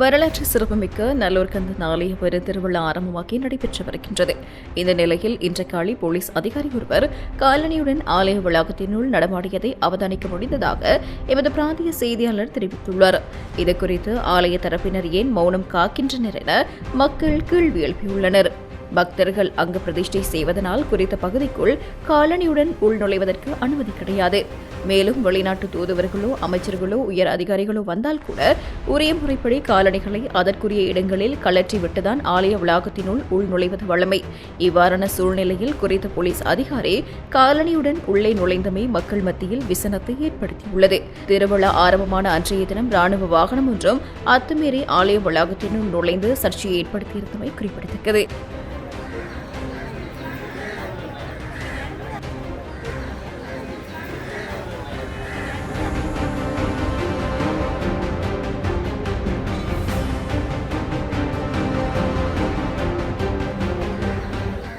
வரலாற்று சிறப்புமிக்க நல்லூர் நாளைய பெரு திருவிழா ஆரம்பமாகி நடைபெற்று வருகின்றது. இந்த நிலையில் இன்று காலை போலீஸ் அதிகாரி ஒருவர் காலனியுடன் ஆலய வளாகத்தினுள் நடமாடியதை அவதானிக்க முடிந்ததாக எமது பிராந்திய செய்தியாளர் தெரிவித்துள்ளார். இதுகுறித்து ஆலய தரப்பினர் ஏன் மௌனம் காக்கின்றனர் என மக்கள் கேள்வி எழுப்பியுள்ளனர். பக்தர்கள் அங்கு பிரதிஷ்டை செய்வதனால் குறித்த பகுதிக்குள் காலனியுடன் உள்நுழைவதற்கு அனுமதி கிடையாது. மேலும் வெளிநாட்டு தூதுவர்களோ அமைச்சர்களோ உயர் அதிகாரிகளோ வந்தால் கூட உரிய முறைப்படி காலணிகளை அதற்குரிய இடங்களில் கலற்றி விட்டுதான் ஆலய வளாகத்தினுள் உள்நுழைவது வழமை. இவ்வாறான சூழ்நிலையில் குறித்த போலீஸ் அதிகாரி காலனியுடன் உள்ளே நுழைந்தமை மக்கள் மத்தியில் விசனத்தை ஏற்படுத்தியுள்ளது. திருவிழா ஆரம்பமான அன்றைய தினம் ராணுவ வாகனம் ஒன்றும் அத்துமீறி ஆலய வளாகத்தினுள் நுழைந்து சர்ச்சையை ஏற்படுத்தியிருந்தமை குறிப்பிடத்தக்கது.